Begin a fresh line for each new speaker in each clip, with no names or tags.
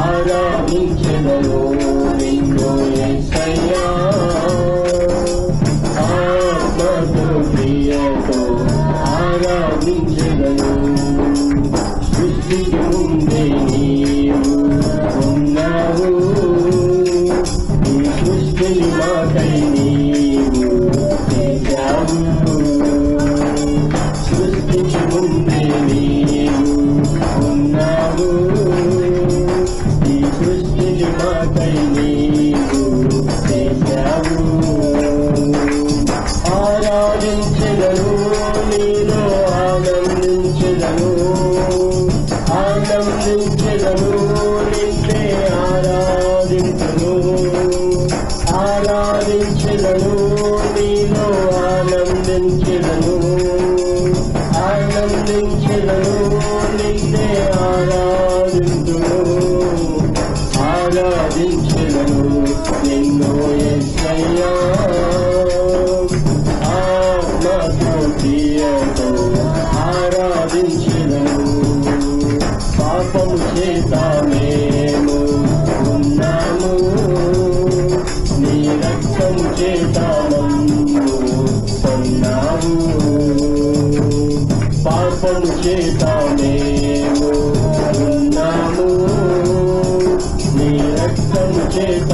ఆరాధించదయో నిన్ను ఎసయ్యా ఆత్మతో ప్రియతో ఆరాధించదయో సృష్టికి ముందే వెంట మేము ఉన్నాము. నీ రక్తం చేత కొన్నావు పాపం చేత మేము ఉన్నాము చేత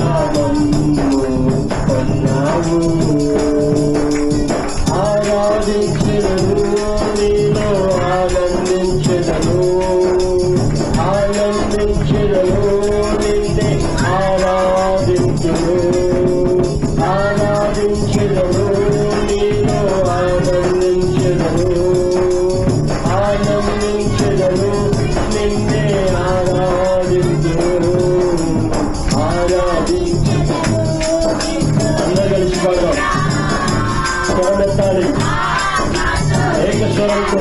వరకు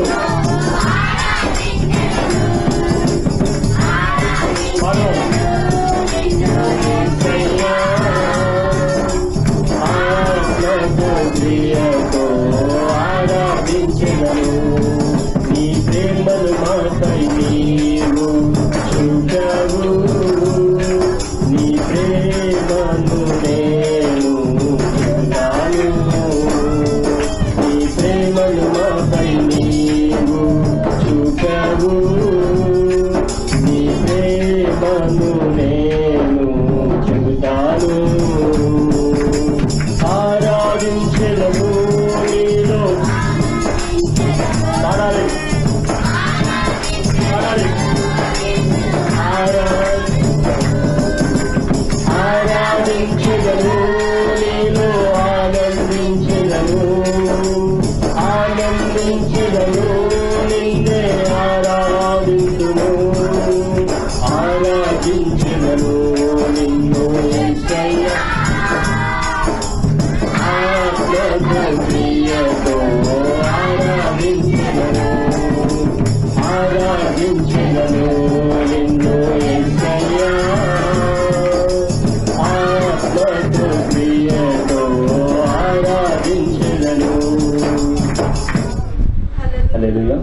ఆరాధించగలరు. నీ ప్రేమలు మాతై మనసు నేను చెబుతాను. భక్తియతో ఆరాధించను. ఆరాధించను. నిన్ను ఎంతయ్యా ఆత్మతో ప్రియతో ఆరాధించను హలో